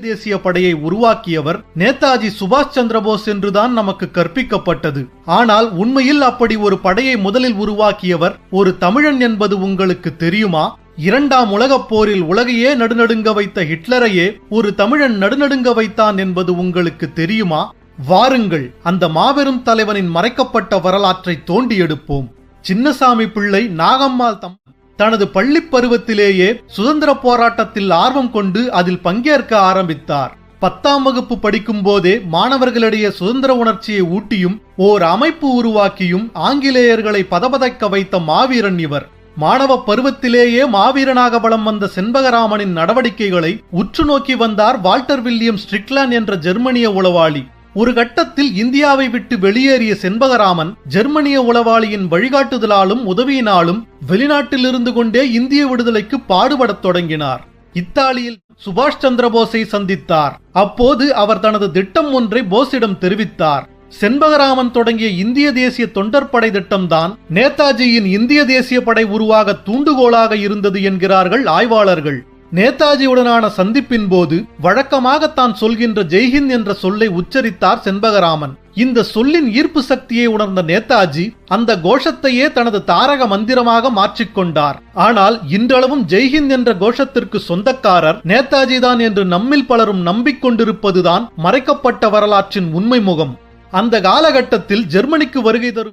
தேசிய படையை உருவாக்கியவர் நேதாஜி சுபாஷ் சந்திரபோஸ் என்றுதான் நமக்கு கற்பிக்கப்பட்டது. ஆனால் உண்மையில் அப்படி ஒரு படையை முதலில் உருவாக்கியவர் ஒரு தமிழன் என்பது உங்களுக்கு தெரியுமா? இரண்டாம் உலகப் போரில் உலகையே நடுநடுங்க வைத்த ஹிட்லரையே ஒரு தமிழன் நடுநடுங்க வைத்தான் என்பது உங்களுக்கு தெரியுமா? வாருங்கள் அந்த மாபெரும் தலைவனின் மறைக்கப்பட்ட வரலாற்றை தோண்டி எடுப்போம் சின்னசாமி பிள்ளை நாகம்மாள் தம் தனது பள்ளிப் பருவத்திலேயே சுதந்திர போராட்டத்தில் ஆர்வம் கொண்டு அதில் பங்கேற்க ஆரம்பித்தார். பத்தாம் வகுப்பு படிக்கும் போதே மாணவர்களிடையே சுதந்திர உணர்ச்சியை ஊட்டியும் ஓர் அமைப்பு உருவாக்கியும் ஆங்கிலேயர்களை பதபதைக்க வைத்த மாவீரன் இவர். மாணவ பருவத்திலேயே மாவீரனாக வலம் வந்த செண்பகராமனின் நடவடிக்கைகளை உற்று நோக்கி வந்தார் வால்டர் வில்லியம் ஸ்ட்ரிக்லான் என்ற ஜெர்மனிய உளவாளி. ஒரு கட்டத்தில் இந்தியாவை விட்டு வெளியேறிய செண்பகராமன் ஜெர்மனிய உளவாளியின் வழிகாட்டுதலாலும் உதவியினாலும் வெளிநாட்டில் இருந்து கொண்டே இந்திய விடுதலைக்கு பாடுபடத் தொடங்கினார். இத்தாலியில் சுபாஷ் சந்திர போஸை சந்தித்தார். அப்போது அவர் தனது திட்டம் ஒன்றை போஸிடம் தெரிவித்தார். செண்பகராமன் தொடங்கிய இந்திய தேசிய தொண்டற்படை திட்டம்தான் நேதாஜியின் இந்திய தேசிய படை உருவாக தூண்டுகோலாக இருந்தது என்கிறார்கள் ஆய்வாளர்கள். நேதாஜியுடனான சந்திப்பின் போது வழக்கமாக தான் சொல்கின்ற ஜெய்ஹிந்த் என்ற சொல்லை உச்சரித்தார் செண்பகராமன். இந்த சொல்லின் ஈர்ப்பு சக்தியை உணர்ந்த நேதாஜி அந்த கோஷத்தையே தனது தாரக மந்திரமாக மாற்றிக்கொண்டார். ஆனால் இன்றளவும் ஜெய்ஹிந்த் என்ற கோஷத்திற்கு சொந்தக்காரர் நேதாஜி தான் என்று நம்மில் பலரும் நம்பிக்கொண்டிருப்பதுதான் மறைக்கப்பட்ட வரலாற்றின் உண்மை முகம். அந்த காலகட்டத்தில் ஜெர்மனிக்கு வருகை தரும்